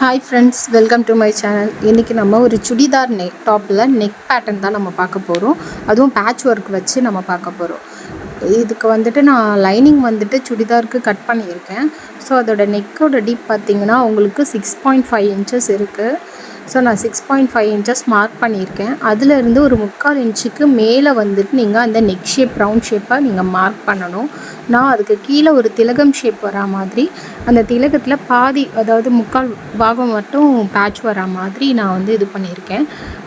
Hi friends welcome to my channel இன்றைக்கி நம்ம ஒரு சுடிதார் நெக் டாப்பில் நெக் பேட்டர்ன் தான் நம்ம பார்க்க போகிறோம் அதுவும் பேட்ச் ஒர்க் வச்சு நம்ம பார்க்க போகிறோம் இதுக்கு வந்துட்டு நான் லைனிங் வந்துட்டு சுடிதாருக்கு கட் பண்ணியிருக்கேன். ஸோ அதோட நெக்கோட டீப் பார்த்தீங்கன்னா உங்களுக்கு சிக்ஸ் பாயிண்ட் ஃபைவ் இன்ச்சஸ் இருக்குது ஸோ நான் six point five inches mark பண்ணியிருக்கேன். அதுலேருந்து ஒரு முக்கால் இன்ச்சுக்கு மேலே வந்துட்டு நீங்கள் அந்த நெக் ஷேப் ரவுண்ட் ஷேப்பாக நீங்கள் மார்க் பண்ணணும். நான் அதுக்கு கீழே ஒரு திலகம் ஷேப் வரா மாதிரி அந்த திலகத்தில் பாதி அதாவது முக்கால் பாகம் மட்டும் பேட்ச் வரா மாதிரி நான் வந்து இது பண்ணியிருக்கேன்.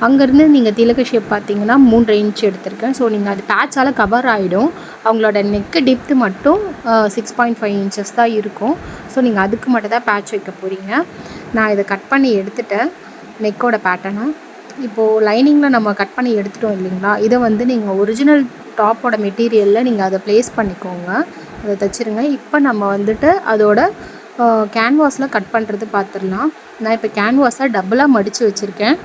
அங்கேருந்து நீங்கள் திலக ஷேப் பார்த்தீங்கன்னா மூன்றரை இன்ச் எடுத்திருக்கேன். ஸோ நீங்கள் அது பேட்சால் கவர் ஆகிடும் அவங்களோட நெக்கு டிப்த்து மட்டும் சிக்ஸ் பாயிண்ட் ஃபைவ் இன்ச்சஸ் தான் இருக்கும். ஸோ நீங்கள் அதுக்கு மட்டும் தான் பேட்ச் வைக்க போகிறீங்க நான் இதை கட் பண்ணி எடுத்துட்டேன். நெக்கோட பேட்டர்னு இப்போது லைனிங்கில் நம்ம கட் பண்ணி எடுத்துட்டோம் இல்லைங்களா? இதை வந்து நீங்கள் ஒரிஜினல் டாப்போட மெட்டீரியலில் நீங்கள் அதை ப்ளேஸ் பண்ணிக்கோங்க. அதை தைச்சிருங்க. இப்போ நம்ம வந்துட்டு அதோட கேன்வாஸில் கட் பண்ணுறது பார்த்துடலாம் நான் இப்போ கேன்வாஸை டபுளாக மடித்து வச்சுருக்கேன்.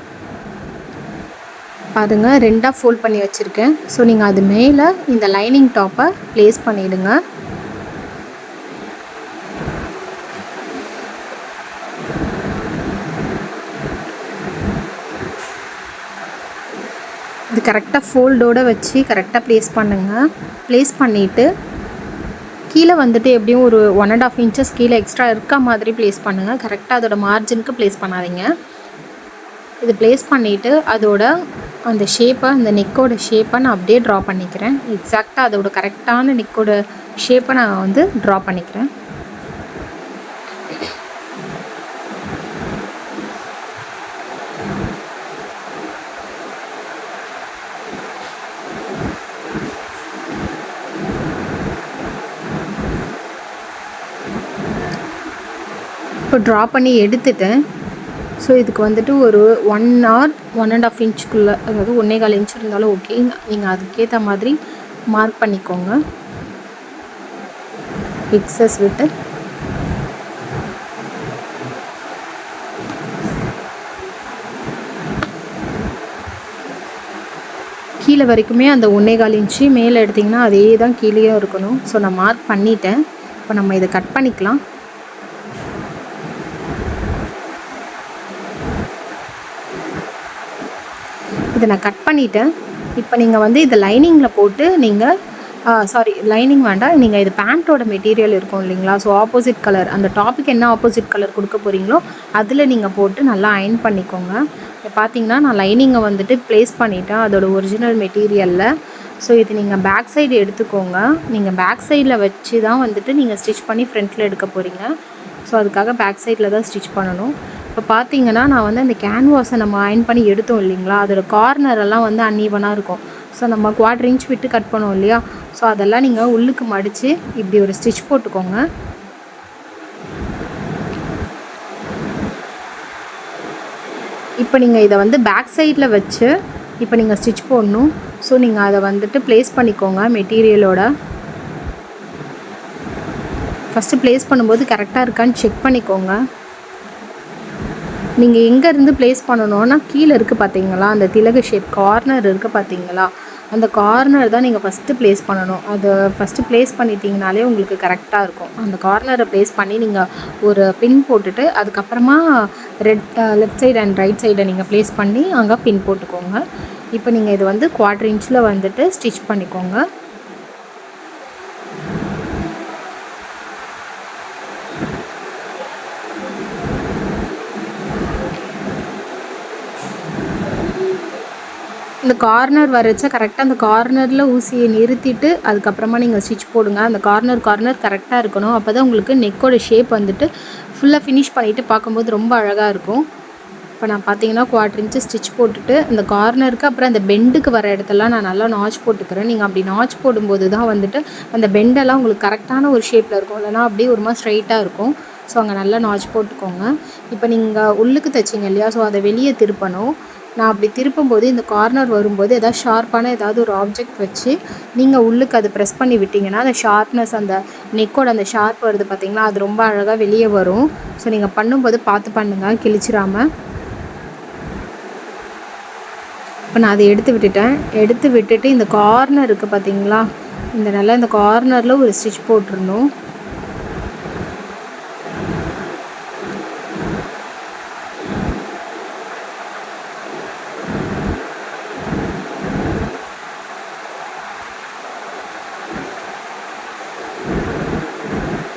பாருங்கள் ரெண்டாக ஃபோல்ட் பண்ணி வச்சுருக்கேன். ஸோ நீங்கள் அது மேலே இந்த லைனிங் டாப்பை ப்ளேஸ் பண்ணிவிடுங்க கரெக்டாக ஃபோல்டோடு வச்சு கரெக்டாக ப்ளேஸ் பண்ணுங்கள் ப்ளேஸ் பண்ணிவிட்டு கீழே வந்துட்டு எப்படியும் ஒரு ஒன் அண்ட் ஆஃப் இன்ச்சஸ் கீழே எக்ஸ்ட்ரா இருக்க மாதிரி ப்ளேஸ் பண்ணுங்கள் கரெக்டாக அதோட மார்ஜினுக்கு ப்ளேஸ் பண்ணாதீங்க. இது ப்ளேஸ் பண்ணிவிட்டு அதோட அந்த ஷேப்பை அந்த நெக்கோட ஷேப்பை நான் அப்படியே ட்ரா பண்ணிக்கிறேன். எக்ஸாக்டாக அதோட கரெக்டான நெக்கோட ஷேப்பை நான் வந்து ட்ரா பண்ணிக்கிறேன். இப்போ ட்ரா பண்ணி எடுத்துட்டேன். ஸோ இதுக்கு வந்துட்டு ஒரு one or one and half இன்ச்சுக்குள்ளே அதாவது ஒன்றே கால் இன்ச் இருந்தாலும் ஓகே நீங்கள் அதுக்கேற்ற மாதிரி மார்க் பண்ணிக்கோங்க. எக்ஸஸ் விட்டு கீழே வரைக்குமே அந்த ஒன்றே கால் இன்ச்சு மேலே எடுத்திங்கன்னா அதே தான் கீழேயும் இருக்கணும். ஸோ நான் மார்க் பண்ணிட்டேன். இப்போ நம்ம இதை கட் பண்ணிக்கலாம். இதை நான் கட் பண்ணிவிட்டேன் இப்போ நீங்கள் வந்து இதை லைனிங்கில் போட்டு நீங்கள் சாரி லைனிங் வேண்டாம். நீங்கள் இது பேண்ட்டோட மெட்டீரியல் இருக்கும் இல்லைங்களா? ஸோ ஆப்போசிட் கலர் அந்த டாபிக் என்ன ஆப்போசிட் கலர் கொடுக்க போகிறீங்களோ அதில் நீங்கள் போட்டு நல்லா அயன் பண்ணிக்கோங்க. இப்போ பார்த்தீங்கன்னா நான் லைனிங்கை வந்துட்டு ப்ளேஸ் பண்ணிட்டேன். அதோட ஒரிஜினல் மெட்டீரியலில் ஸோ இது நீங்கள் பேக் சைடு எடுத்துக்கோங்க. நீங்கள் பேக் சைடில் வச்சு தான் வந்துட்டு நீங்கள் ஸ்டிச் பண்ணி ஃப்ரண்ட்டில் எடுக்க போகிறீங்க ஸோ அதுக்காக பேக் சைடில் தான் ஸ்டிச் பண்ணணும். இப்போ பார்த்தீங்கன்னா நான் வந்து அந்த கேன்வாஸை நம்ம அயன் பண்ணி எடுத்தோம் இல்லைங்களா? அதோட கார்னர் எல்லாம் வந்து அன்ஈவனாக இருக்கும். ஸோ நம்ம குவாட்ரு இன்ச் விட்டு கட் பண்ணோம் இல்லையா? ஸோ அதெல்லாம் நீங்கள் உள்ளுக்கு மடித்து இப்படி ஒரு ஸ்டிச் போட்டுக்கோங்க. இப்போ நீங்கள் இதை வந்து பேக் சைடில் வச்சு இப்போ நீங்கள் ஸ்டிச் போடணும். ஸோ நீங்கள் அதை வந்துட்டு ப்ளேஸ் பண்ணிக்கோங்க மெட்டீரியலோட ஃபஸ்ட்டு ப்ளேஸ் பண்ணும்போது கரெக்டாக இருக்கான்னு செக் பண்ணிக்கோங்க. நீங்கள் எங்கேருந்து ப்ளேஸ் பண்ணணும்னா கீழே இருக்குது பார்த்தீங்களா அந்த திலக ஷேப் கார்னர் இருக்குது பார்த்தீங்களா அந்த கார்னர் தான் நீங்கள் ஃபஸ்ட்டு ப்ளேஸ் பண்ணணும். அதை ஃபஸ்ட்டு ப்ளேஸ் பண்ணிட்டீங்கனாலே உங்களுக்கு கரெக்டாக இருக்கும். அந்த கார்னரை ப்ளேஸ் பண்ணி நீங்கள் ஒரு பின் போட்டுட்டு அதுக்கப்புறமா red left side and right சைடை நீங்கள் ப்ளேஸ் பண்ணி அங்கே பின் போட்டுக்கோங்க. இப்போ நீங்கள் இது வந்து குவாட்ரு இன்ச்சில் வந்துட்டு ஸ்டிச் பண்ணிக்கோங்க. இந்த கார்னர் வரைச்சா கரெக்டாக அந்த கார்னரில் ஊசியை நிறுத்திட்டு அதுக்கப்புறமா நீங்கள் ஸ்டிச் போடுங்க. அந்த கார்னர் கார்னர் கரெக்டாக இருக்கணும். அப்போ தான் உங்களுக்கு நெக்கோட ஷேப் வந்துட்டு ஃபுல்லாக ஃபினிஷ் பண்ணிவிட்டு பார்க்கும்போது ரொம்ப அழகாக இருக்கும். இப்போ நான் பார்த்தீங்கன்னா குவாட்ரு இன்ச்சு ஸ்டிச் போட்டுட்டு அந்த கார்னருக்கு அப்புறம் அந்த பெண்டுக்கு வர இடத்தெல்லாம் நான் நல்லா நாச் போட்டுக்கிறேன். நீங்கள் அப்படி நாச் போடும்போது தான் வந்துட்டு அந்த பெண்டெல்லாம் உங்களுக்கு கரெக்டான ஒரு ஷேப்பில் இருக்கும். இல்லைனா அப்படியே ஒரு மாதிரி ஸ்ட்ரைட்டாக இருக்கும். ஸோ அங்கே நல்லா நாச் போட்டுக்கோங்க. இப்போ நீங்கள் உள்ளுக்கு தைச்சிங்க இல்லையா? ஸோ அதை வெளியே திருப்பணும். நான் அப்படி திருப்பும்போது இந்த கார்னர் வரும்போது எதாவது ஷார்ப்பான ஏதாவது ஒரு ஆப்ஜெக்ட் வச்சு நீங்கள் உள்ளுக்கு அதை ப்ரெஸ் பண்ணி விட்டிங்கன்னா அந்த ஷார்ப்னஸ் அந்த நெக்கோட அந்த ஷார்ப் வருது பார்த்திங்களா அது ரொம்ப அழகாக வெளியே வரும். ஸோ நீங்கள் பண்ணும்போது பார்த்து பண்ணுங்கள் கிழிச்சிடாமல் இப்போ நான் அதை எடுத்து விட்டுட்டேன். எடுத்து விட்டுட்டு இந்த கார்னர் இருக்குது பார்த்தீங்களா இந்த நல்லா இந்த கார்னரில் ஒரு ஸ்டிச் போட்டிருந்தோம்.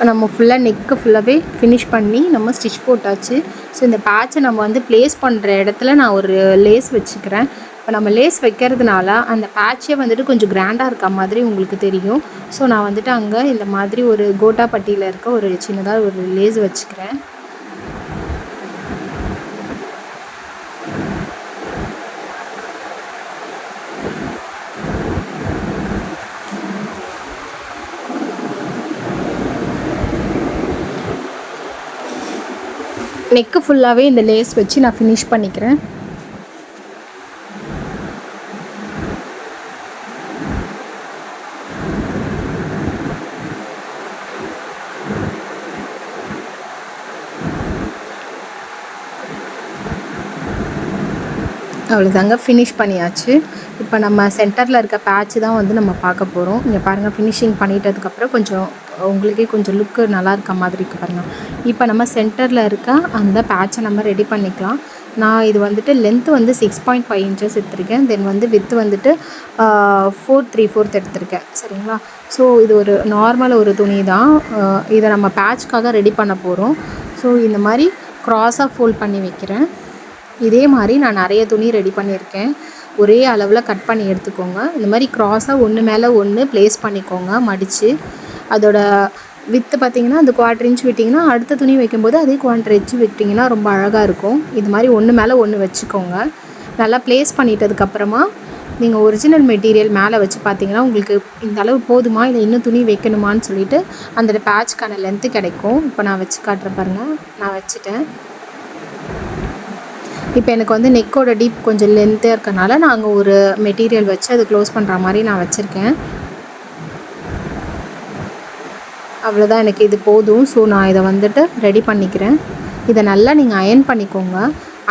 நம்ம ஃபுல்லாக நெக்கு ஃபுல்லாகவே ஃபினிஷ் பண்ணி நம்ம ஸ்டிச் போட்டாச்சு. ஸோ இந்த பேட்சை நம்ம வந்து ப்ளேஸ் பண்ணுற இடத்துல நான் ஒரு லேஸ் வச்சுக்கிறேன். இப்போ நம்ம லேஸ் வைக்கிறதுனால அந்த பேட்சே வந்துட்டு கொஞ்சம் கிராண்டாக இருக்க மாதிரி உங்களுக்கு தெரியும். ஸோ நான் வந்துட்டு அங்கே இந்த மாதிரி ஒரு கோட்டாப்பட்டியில் இருக்க ஒரு சின்னதாக ஒரு லேஸ் வச்சுக்கிறேன். நெக்கு ஃபுல்லாகவே இந்த லேஸ் வச்சு நான் ஃபினிஷ் பண்ணிக்கிறேன். அவ்வளோதாங்க ஃபினிஷ் பண்ணியாச்சு. இப்போ நம்ம சென்டரில் இருக்க பேட்ச் தான் வந்து நம்ம பார்க்க போகிறோம் இங்கே பாருங்கள் ஃபினிஷிங் பண்ணிட்டதுக்கப்புறம் கொஞ்சம் உங்களுக்கே கொஞ்சம் லுக்கு நல்லா இருக்க மாதிரி இருக்குது பாருங்கள் இப்போ நம்ம சென்டரில் இருக்க அந்த பேட்சை நம்ம ரெடி பண்ணிக்கலாம். நான் இது வந்துட்டு லென்த்து வந்து சிக்ஸ் பாயிண்ட் ஃபைவ் இன்ச்சஸ் எடுத்திருக்கேன். தென் வந்து வித்து வந்துட்டு ஃபோர் த்ரீ ஃபோர்த் எடுத்திருக்கேன். சரிங்களா? ஸோ இது ஒரு நார்மல் ஒரு துணி தான். இதை நம்ம பேட்ச்க்காக ரெடி பண்ண போகிறோம் ஸோ இந்த மாதிரி க்ராஸாக ஃபோல்ட் பண்ணி வைக்கிறேன். இதே மாதிரி நான் நிறைய துணி ரெடி பண்ணியிருக்கேன். ஒரே அளவில் கட் பண்ணி எடுத்துக்கோங்க. இந்த மாதிரி க்ராஸாக ஒன்று மேலே ஒன்று ப்ளேஸ் பண்ணிக்கோங்க மடித்து அதோட வித்து பார்த்தீங்கன்னா அந்த குவாட்ரு இன்ச் விட்டிங்கன்னா அடுத்த துணி வைக்கும்போது அதே குவாட்ரு இன்ச் விட்டிங்கன்னா ரொம்ப அழகாக இருக்கும். இது மாதிரி ஒன்று மேலே ஒன்று வச்சுக்கோங்க. நல்லா ப்ளேஸ் பண்ணிட்டதுக்கப்புறமா நீங்கள் ஒரிஜினல் மெட்டீரியல் மேலே வச்சு பார்த்தீங்கன்னா உங்களுக்கு இந்த அளவு போதுமா? இல்லை இன்னும் துணி வைக்கணுமான்னு சொல்லிட்டு அந்த பேட்ச்க்கான லென்த்து கிடைக்கும். இப்போ நான் வச்சு காட்டுற பாருங்கள் நான் வச்சுட்டேன். இப்போ எனக்கு வந்து நெக்கோட டீப் கொஞ்சம் லென்த்தாக இருக்கனால நான் அங்கே ஒரு மெட்டீரியல் வச்சு அது க்ளோஸ் பண்ணுற மாதிரி நான் வச்சுருக்கேன். அவ்வளோதான் எனக்கு இது போதும். ஸோ நான் இதை வந்துட்டு ரெடி பண்ணிக்கிறேன். இதை நல்லா நீங்கள் அயன் பண்ணிக்கோங்க.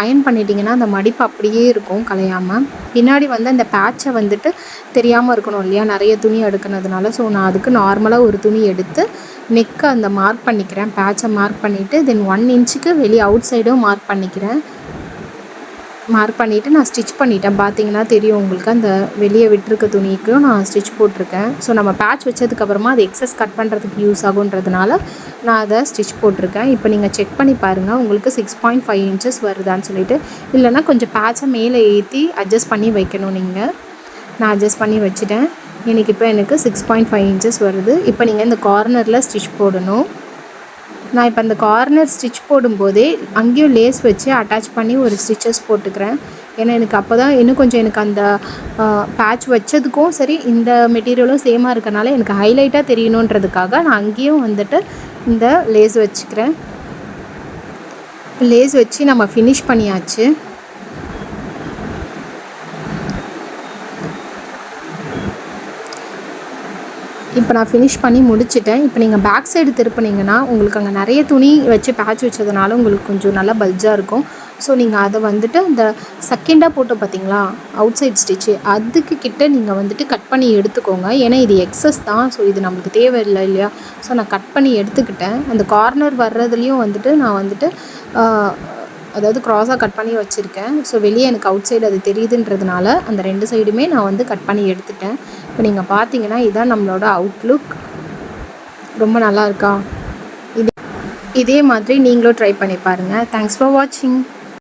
அயன் பண்ணிட்டீங்கன்னா அந்த மடிப்பு அப்படியே இருக்கும் கலையாமல் பின்னாடி வந்து அந்த பேட்சை வந்துட்டு தெரியாமல் இருக்கணும் இல்லையா? நிறைய துணி எடுக்கிறதுனால ஸோ நான் அதுக்கு நார்மலாக ஒரு துணி எடுத்து நெக்கை அந்த மார்க் பண்ணிக்கிறேன். பேட்சை மார்க் பண்ணிவிட்டு தென் ஒன் இன்ச்சுக்கு வெளியே அவுட் சைடும் மார்க் பண்ணிக்கிறேன். மார்க் பண்ணிவிட்டு நான் ஸ்டிச் பண்ணிட்டேன். பார்த்தீங்கன்னா தெரியும் உங்களுக்கு அந்த வெளியே விட்டுருக்க துணிக்கும் நான் ஸ்டிச் போட்டிருக்கேன். ஸோ நம்ம பேட்ச் வச்சதுக்கப்புறமா அது எக்ஸஸ் கட் பண்ணுறதுக்கு யூஸ் ஆகுன்றதுனால நான் அதை ஸ்டிச் போட்டிருக்கேன். இப்போ நீங்கள் செக் பண்ணி பாருங்கள் உங்களுக்கு சிக்ஸ் பாயிண்ட் ஃபைவ் இன்ச்சஸ் வருதான்னு சொல்லிட்டு. இல்லைனா கொஞ்சம் பேட்சை மேலே ஏற்றி அட்ஜஸ்ட் பண்ணி வைக்கணும் நீங்கள் நான் அட்ஜஸ்ட் பண்ணி வச்சுட்டேன். எனக்கு இப்போ எனக்கு சிக்ஸ் பாயிண்ட் ஃபைவ் இன்ச்சஸ் வருது. இப்போ நீங்கள் இந்த கார்னரில் ஸ்டிச் போடணும். நான் இப்போ அந்த கார்னர் ஸ்டிச் போடும்போதே அங்கேயும் லேஸ் வச்சு அட்டாச் பண்ணி ஒரு ஸ்டிச்சஸ் போட்டுக்கிறேன். ஏன்னா எனக்கு அப்போ தான் இன்னும் கொஞ்சம் எனக்கு அந்த பேட்ச் வச்சதுக்கும் சரி இந்த மெட்டீரியலும் சேமாக இருக்கனால எனக்கு ஹைலைட்டாக தெரியணுன்றதுக்காக நான் அங்கேயும் வந்துட்டு இந்த லேஸ் வச்சுக்கிறேன். லேஸ் வச்சு நம்ம ஃபினிஷ் பண்ணியாச்சு. இப்போ நான் ஃபினிஷ் பண்ணி முடிச்சிட்டேன். இப்போ நீங்கள் பேக் சைடு திருப்பினீங்கன்னா உங்களுக்கு அங்கே நிறைய துணி வச்சு பேட்ச் வச்சதுனால உங்களுக்கு கொஞ்சம் நல்லா பல்ஜாக இருக்கும். ஸோ நீங்கள் அதை வந்துட்டு அந்த செகண்டாக போட்டு பார்த்தீங்களா அவுட் சைட் ஸ்டிச்சு அதுக்கு கிட்ட நீங்கள் வந்துட்டு கட் பண்ணி எடுத்துக்கோங்க. ஏன்னா இது எக்ஸஸ் தான். ஸோ இது நம்மளுக்கு தேவையில்லை இல்லையா? ஸோ நான் கட் பண்ணி எடுத்துக்கிட்டேன். அந்த கார்னர் வர்றதுலேயும் வந்துட்டு நான் வந்துட்டு அதாவது க்ராஸாக கட் பண்ணி வச்சுருக்கேன். ஸோ வெளியே எனக்கு அவுட் சைடு அது தெரியுதுன்றதுனால அந்த ரெண்டு சைடுமே நான் வந்து கட் பண்ணி எடுத்துட்டேன். இப்போ நீங்கள் பார்த்தீங்கன்னா இதுதான் நம்மளோட அவுட்லுக் ரொம்ப நல்லா இருக்கா? இதே இதே மாதிரி நீங்களும் ட்ரை பண்ணி பாருங்கள் தேங்க்ஸ் ஃபார் வாட்சிங்